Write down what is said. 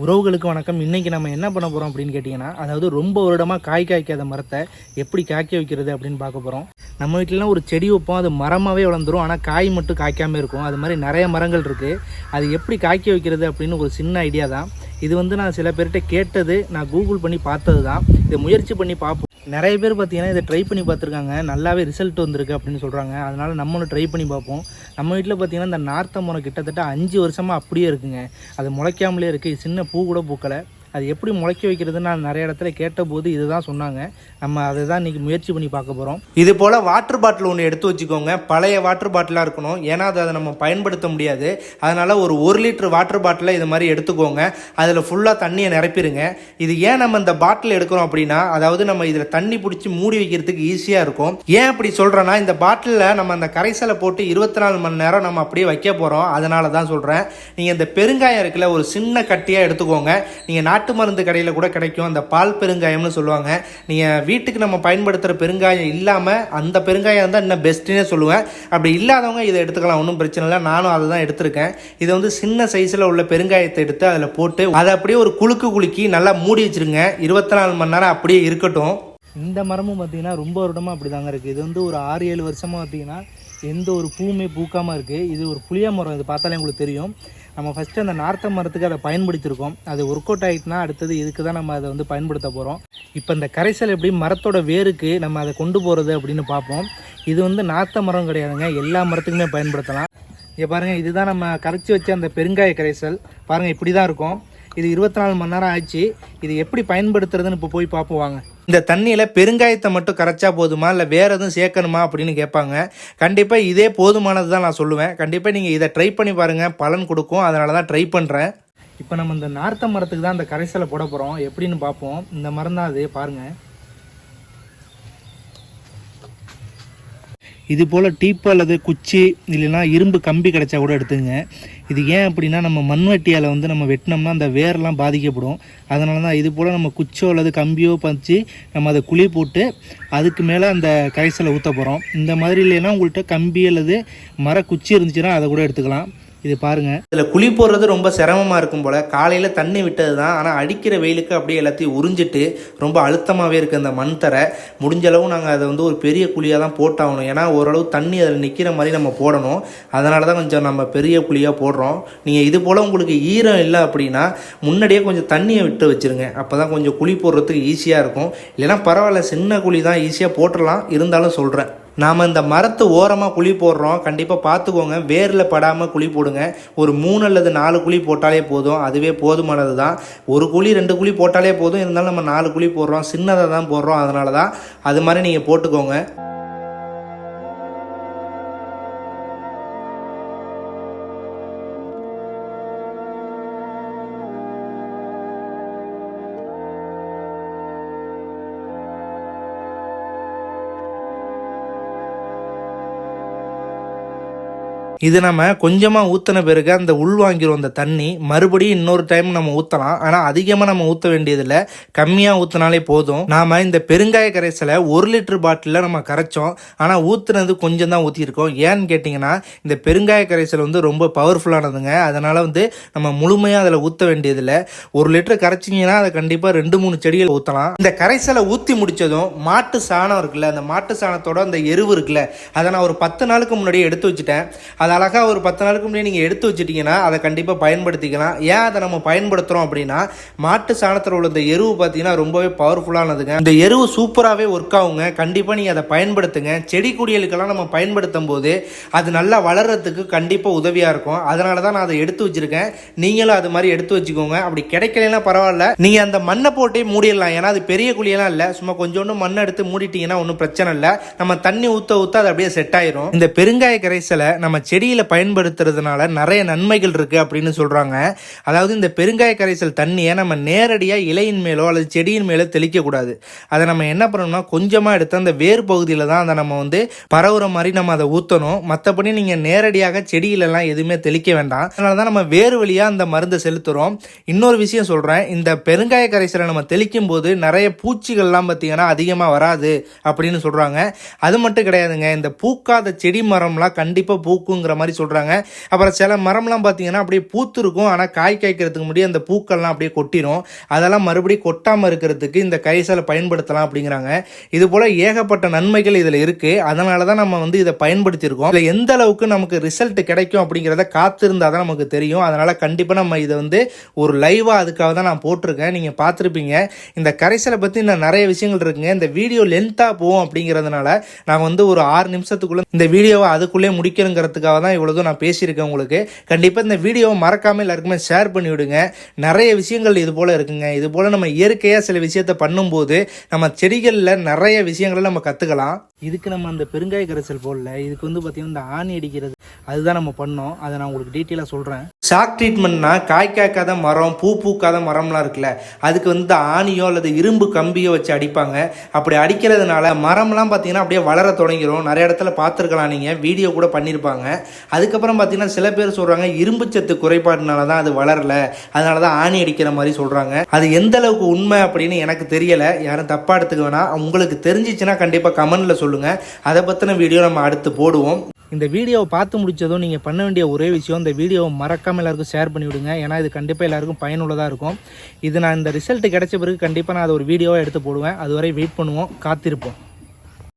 உறவுகளுக்கு வணக்கம். இன்றைக்கி நம்ம என்ன பண்ண போகிறோம் அப்படின்னு கேட்டிங்கன்னா அதாவது ரொம்ப வருடமாக காய் காய்க்காத மரத்தை எப்படி காய்க்க வைக்கிறது அப்படின்னு பார்க்க போகிறோம் நம்ம வீட்டிலலாம் ஒரு செடி வைப்போம் அது மரமாகவே வளர்ந்துரும். ஆனால் காய் மட்டும் காய்க்காமல் இருக்கும். அது மாதிரி நிறைய மரங்கள் இருக்குது அது எப்படி காய்க்க வைக்கிறது அப்படின்னு ஒரு சின்ன ஐடியா தான். இது வந்து நான் சில பேர்கிட்ட கேட்டது நான் கூகுள் பண்ணி பார்த்தது தான் இதை முயற்சி பண்ணி பார்ப்போம். நிறைய பேர் பார்த்தீங்கன்னா இதை ட்ரை பண்ணி பார்த்துருக்காங்க. நல்லாவே ரிசல்ட் வந்திருக்கு அப்படின்னு சொல்கிறாங்க அதனால் நம்மளும் ட்ரை பண்ணி பார்ப்போம். நம்ம வீட்டில் பார்த்தீங்கன்னா இந்த நார்த்த முறை கிட்டத்தட்ட அஞ்சு வருஷமாக அப்படியே இருக்குங்க. அது முளைக்காமலே இருக்குது சின்ன பூ கூட பூக்கலை. அது எப்படி முளைக்க வைக்கிறதுன்னு நான் நிறைய இடத்துல கேட்டபோது இதுதான் சொன்னாங்க. நம்ம அதை தான் இன்றைக்கி முயற்சி பண்ணி பார்க்க போகிறோம் இது போல் வாட்டர் பாட்டில் ஒன்று எடுத்து வச்சுக்கோங்க. பழைய வாட்டர் பாட்டிலாக இருக்கணும். ஏன்னா அதை அதை நம்ம பயன்படுத்த முடியாது. அதனால் ஒரு ஒரு லிட்டர் வாட்டர் பாட்டிலை இது மாதிரி எடுத்துக்கோங்க. அதில் ஃபுல்லாக தண்ணியை நிரப்பிடுங்க இது ஏன் நம்ம இந்த பாட்டில் எடுக்கிறோம் அப்படின்னா அதாவது நம்ம இதில் தண்ணி பிடிச்சி மூடி வைக்கிறதுக்கு ஈஸியாக இருக்கும். ஏன் அப்படி சொல்கிறேன்னா இந்த பாட்டிலில் நம்ம அந்த கரைசலை போட்டு இருபத்தி நாலு மணி நேரம் நம்ம அப்படியே வைக்க போகிறோம் அதனால தான் சொல்கிறேன் நீங்கள் இந்த பெருங்காயம் இருக்குல்ல ஒரு சின்ன கட்டியாக எடுத்துக்கோங்க. நீங்கள் நாட்டு மருந்து கடையில் கூட கிடைக்கும். அந்த பால் பெருங்காயம்னு சொல்லுவாங்க. நீங்கள் வீட்டுக்கு நம்ம பயன்படுத்துகிற பெருங்காயம் இல்லாமல் அந்த பெருங்காயம் தான் இன்னும் பெஸ்ட்டுன்னே சொல்லுவேன் அப்படி இல்லாதவங்க இதை எடுத்துக்கலாம். ஒன்றும் பிரச்சனை இல்லை. நானும் அதை தான் எடுத்திருக்கேன். இதை வந்து சின்ன சைஸில் உள்ள பெருங்காயத்தை எடுத்து அதில் போட்டு அதை அப்படியே ஒரு குலுக்கு குலுக்கி நல்லா மூடி வச்சிருங்க. இருபத்தி நாலு மணி நேரம் அப்படியே இருக்கட்டும். இந்த மரமும் பார்த்தீங்கன்னா ரொம்ப வருடமாக அப்படி தாங்க இருக்குது இது வந்து ஒரு ஆறு ஏழு வருஷமாக பார்த்தீங்கன்னா எந்த ஒரு பூவுமே பூக்காமல் இருக்குது இது ஒரு புளிய மரம். இது பார்த்தாலே உங்களுக்கு தெரியும். நம்ம ஃபஸ்ட்டு அந்த நார்த்த மரத்துக்கு அதை பயன்படுத்தியிருக்கோம். அது ஒர்க் அவுட் ஆகிட்டுனா அடுத்தது இதுக்கு தான் நம்ம அதை வந்து பயன்படுத்த போகிறோம் இப்போ இந்த கரைசல் எப்படி மரத்தோட வேருக்கு நம்ம அதை கொண்டு போகிறது அப்படின்னு பார்ப்போம். இது வந்து நார்த்த மரம் கிடையாதுங்க. எல்லா மரத்துக்குமே பயன்படுத்தலாம். இங்கே பாருங்கள் இதுதான் நம்ம கரைச்சி வச்ச அந்த பெருங்காய கரைசல். பாருங்கள் இப்படி தான் இருக்கும். இது இருபத்தி நாலு மணி நேரம் ஆச்சு இது எப்படி பயன்படுத்துறதுன்னு இப்போ போய் பார்ப்போம் வாங்க. இந்த தண்ணியில் பெருங்காயத்தை மட்டும் கரைச்சா போதுமா? இல்லை வேறு எதுவும் சேர்க்கணுமா? அப்படின்னு கேட்பாங்க. கண்டிப்பாக இதே போதுமானது தான் நான் சொல்லுவேன். கண்டிப்பாக நீங்கள் இதை ட்ரை பண்ணி பாருங்கள் பலன் கொடுக்கும். அதனால தான் ட்ரை பண்ணுறேன் இப்போ நம்ம இந்த நார்த்த மரத்துக்கு தான் இந்த கரைசலை போட போகிறோம் எப்படின்னு பார்ப்போம் இந்த மரம் தான் அது. பாருங்கள் இது போல் டீப்பு அல்லது குச்சி இல்லைன்னா இரும்பு கம்பி கிடச்சா கூட எடுத்துங்க இது ஏன் அப்படின்னா நம்ம மண்வெட்டியால் வந்து நம்ம வெட்டினோம்னா அந்த வேர்லாம் பாதிக்கப்படும். அதனால தான் இது போல் நம்ம குச்சோ அல்லது கம்பியோ பறித்து நம்ம அதை குழி போட்டு அதுக்கு மேலே அந்த கரைசலை ஊற்ற போகிறோம் இந்த மாதிரி இல்லைன்னா உங்கள்கிட்ட கம்பி அல்லது மர குச்சி இருந்துச்சுன்னா அதை கூட எடுத்துக்கலாம். இது பாருங்க. இதில் குழி போடுறது ரொம்ப சிரமமாக இருக்கும் போல். காலையில் தண்ணி விட்டது தான். ஆனால் அடிக்கிற வெயிலுக்கு அப்படியே எல்லாத்தையும் உறிஞ்சிட்டு ரொம்ப அழுத்தமாகவே இருக்குது அந்த மண் தரை. முடிஞ்ச அளவு நாங்கள் அதை வந்து ஒரு பெரிய குழியாக தான் போட்டாகணும். ஏன்னா ஓரளவு தண்ணி அதில் நிற்கிற மாதிரி நம்ம போடணும். அதனால தான் கொஞ்சம் நம்ம பெரிய குழியாக போடுறோம். நீங்கள் இது போல் உங்களுக்கு ஈரம் இல்லை அப்படின்னா முன்னாடியே கொஞ்சம் தண்ணியை விட்டு வச்சுருங்க. அப்போ தான் கொஞ்சம் குழி போடுறதுக்கு ஈஸியாக இருக்கும். இல்லைன்னா பரவாயில்ல சின்ன குழி தான் ஈஸியாக போட்டுடலாம். இருந்தாலும் சொல்கிறேன் நாம் இந்த மரத்து ஓரமாக குழி போடுறோம். கண்டிப்பாக பார்த்துக்கோங்க வேரில் படாமல் குழி போடுங்க. ஒரு மூணு அல்லது நாலு குழி போட்டாலே போதும். அதுவே போதுமானது தான் ஒரு குழி ரெண்டு குழி போட்டாலே போதும். இருந்தாலும் நம்ம நாலு குழி போடுறோம். சின்னதாக தான் போடுறோம். அதனால தான் அது மாதிரி நீங்கள் போட்டுக்கோங்க. இது நம்ம கொஞ்சமாக ஊற்றின பிறகு அந்த உள்வாங்கிடும் அந்த தண்ணி மறுபடியும் இன்னொரு டைம் நம்ம ஊற்றலாம் ஆனால் அதிகமாக நம்ம ஊற்ற வேண்டியதில்லை. கம்மியாக ஊற்றினாலே போதும். நாம் இந்த பெருங்காய கரைசலை ஒரு லிட்டர் பாட்டிலில் நம்ம கரைச்சோம். ஆனால் ஊற்றுனது கொஞ்சம் தான் ஊற்றிருக்கோம் ஏன்னு கேட்டிங்கன்னா இந்த பெருங்காய கரைசல் வந்து ரொம்ப பவர்ஃபுல்லானதுங்க அதனால் வந்து நம்ம முழுமையாக அதில் ஊற்ற வேண்டியதில்லை. ஒரு லிட்டர் கரைச்சிங்கன்னா அதை கண்டிப்பாக ரெண்டு மூணு செடிகள் ஊற்றலாம் இந்த கரைசலை ஊற்றி முடிச்சதும் மாட்டு சாணம் இருக்குல்ல அந்த மாட்டு சாணத்தோட அந்த எருவு இருக்குல்ல அதை நான் ஒரு பத்து நாளுக்கு முன்னாடியே எடுத்து வச்சுட்டேன். அதை அழகாக ஒரு பத்து நாளுக்கு முன்னாடி நீங்கள் எடுத்து வச்சிட்டிங்கன்னா அதை கண்டிப்பாக பயன்படுத்திக்கலாம். ஏன் அதை நம்ம பயன்படுத்துகிறோம் அப்படின்னா மாட்டு சாணத்தில் உள்ள இந்த எருவு பார்த்தீங்கன்னா ரொம்பவே பவர்ஃபுல்லானதுங்க இந்த எருவு சூப்பராகவே ஒர்க் ஆகுங்க. கண்டிப்பாக நீங்கள் அதை பயன்படுத்துங்க. செடி கொடிகளுக்கெல்லாம் நம்ம பயன்படுத்தும் போது அது நல்லா வளர்கிறதுக்கு கண்டிப்பாக உதவியாக இருக்கும். அதனால தான் நான் அதை எடுத்து வச்சிருக்கேன். நீங்களும் அது மாதிரி எடுத்து வச்சுக்கோங்க. அப்படி கிடைக்கலனா பரவாயில்ல. நீங்கள் அந்த மண்ணை போட்டே மூடிடலாம். ஏன்னா அது பெரிய குழியெல்லாம் இல்லை. சும்மா கொஞ்சோண்டு மண்ணை எடுத்து மூடிட்டீங்கன்னா ஒன்றும் பிரச்சனை இல்லை. நம்ம தண்ணி ஊற்ற ஊற்ற அது அப்படியே செட் ஆயிரும். இந்த பெருங்காய கரைசலை நம்ம செடியில் பயன்படுத்துறதுனால நிறைய நன்மைகள் இருக்குது அப்படின்னு சொல்கிறாங்க அதாவது இந்த பெருங்காய கரைசல் தண்ணியை நம்ம நேரடியாக இலையின் மேலோ அல்லது செடியின் மேலோ தெளிக்கக்கூடாது அதை நம்ம என்ன பண்ணணும்னா கொஞ்சமாக எடுத்து அந்த வேர் பகுதியில் தான் அதை நம்ம வந்து பரவுற மாதிரி நம்ம அதை ஊற்றணும் மற்றபடி நீங்கள் நேரடியாக செடியிலலாம் எதுவுமே தெளிக்க வேண்டாம். அதனால தான் நம்ம வேறு வழியாக அந்த மருந்தை செலுத்துகிறோம் இன்னொரு விஷயம் சொல்கிறேன் இந்த பெருங்காய கரைசலை நம்ம தெளிக்கும் போது நிறைய பூச்சிகள்லாம் பார்த்தீங்கன்னா அதிகமாக வராது அப்படின்னு சொல்கிறாங்க அது மட்டும் கிடையாதுங்க. இந்த பூக்காத செடி மரம்லாம் கண்டிப்பாக பூக்கும் அப்படிங்கிற மாதிரி சொல்கிறாங்க அப்புறம் சில மரம்லாம் பார்த்தீங்கன்னா அப்படியே பூத்து இருக்கும் ஆனால் காய் காய்க்கிறதுக்கு முன்னாடி அந்த பூக்கள்லாம் அப்படியே கொட்டிடும் அதெல்லாம் மறுபடியும் கொட்டாமல் இருக்கிறதுக்கு இந்த கரைசலை பயன்படுத்தலாம் அப்படிங்கிறாங்க. இது போல் ஏகப்பட்ட நன்மைகள் இதில் இருக்குது அதனால தான் நம்ம வந்து இதை பயன்படுத்தியிருக்கோம். இதில் எந்த அளவுக்கு நமக்கு ரிசல்ட் கிடைக்கும் அப்படிங்கிறத காத்திருந்தால் தான் நமக்கு தெரியும். அதனால் கண்டிப்பாக நம்ம இதை வந்து ஒரு லைவாக அதுக்காக தான் நான் போட்டிருக்கேன். நீங்கள் பார்த்துருப்பீங்க. இந்த கரைசலை பற்றி இன்னும் நிறைய விஷயங்கள் இருக்குங்க. இந்த வீடியோ லென்த்தாக போகும் அப்படிங்கிறதுனால நான் வந்து ஒரு ஆறு நிமிஷத்துக்குள்ளே இந்த வீடியோவை அதுக்குள்ளே முடிக்கணுங்கிறதுக்காக தான் இவ்வளோதும் நான் பேசியிருக்கேன் உங்களுக்கு. கண்டிப்பாக இந்த வீடியோவை மறக்காமல் எல்லாருக்குமே ஷேர் பண்ணி விடுங்க நிறைய விஷயங்கள் இது போல் இருக்குங்க. இது போல் நம்ம இயற்கையாக சில விஷயத்தை பண்ணும்போது நம்ம செடிகளில் நிறைய விஷயங்களை நம்ம கற்றுக்கலாம் இதுக்கு நம்ம அந்த பெருங்காய கரைசல் போடல. இதுக்கு வந்து பார்த்திங்கன்னா இந்த ஆணி அடிக்கிறது அதுதான் நம்ம பண்ணோம். அதை நான் உங்களுக்கு டீட்டெயிலாக சொல்கிறேன் ஷாக் ட்ரீட்மெண்ட்னா காய் காய்க்காத மரம் பூ பூக்காத மரம்லாம் இருக்குல்ல அதுக்கு வந்து ஆணியோ அல்லது இரும்பு கம்பியோ வச்சு அடிப்பாங்க. அப்படி அடிக்கிறதுனால மரம்லாம் பார்த்தீங்கன்னா அப்படியே வளர தொடங்கிடும் நிறைய இடத்துல பார்த்துருக்கலாம் நீங்கள் வீடியோ கூட பண்ணியிருப்பாங்க அதுக்கப்புறம் பார்த்தீங்கன்னா சில பேர் சொல்கிறாங்க இரும்பு சத்து குறைபாடுனால தான் அது வளரல. அதனால தான் ஆணி அடிக்கிற மாதிரி சொல்கிறாங்க அது எந்த அளவுக்கு உண்மை அப்படின்னு எனக்கு தெரியலை. யாரும் தப்பாக எடுத்துக்க வேணாம். உங்களுக்கு தெரிஞ்சிச்சுன்னா கண்டிப்பாக கமெண்டில் சொல்லுங்கள் அதை பற்றின வீடியோ நம்ம அடுத்து போடுவோம். இந்த வீடியோவை பார்த்து முடிச்சதும் நீங்கள் பண்ண வேண்டிய ஒரே விஷயம் இந்த வீடியோவை மறக்காமல் எல்லாருக்கும் ஷேர் பண்ணிவிடுங்க ஏன்னா இது கண்டிப்பாக எல்லாருக்கும் பயனுள்ளதாக இருக்கும். இது நான் இந்த ரிசல்ட் கிடைச்ச பிறகு கண்டிப்பாக நான் அதை ஒரு வீடியோவாக எடுத்து போடுவேன். அதுவரை வெயிட் பண்ணுவோம். காத்திருப்போம்.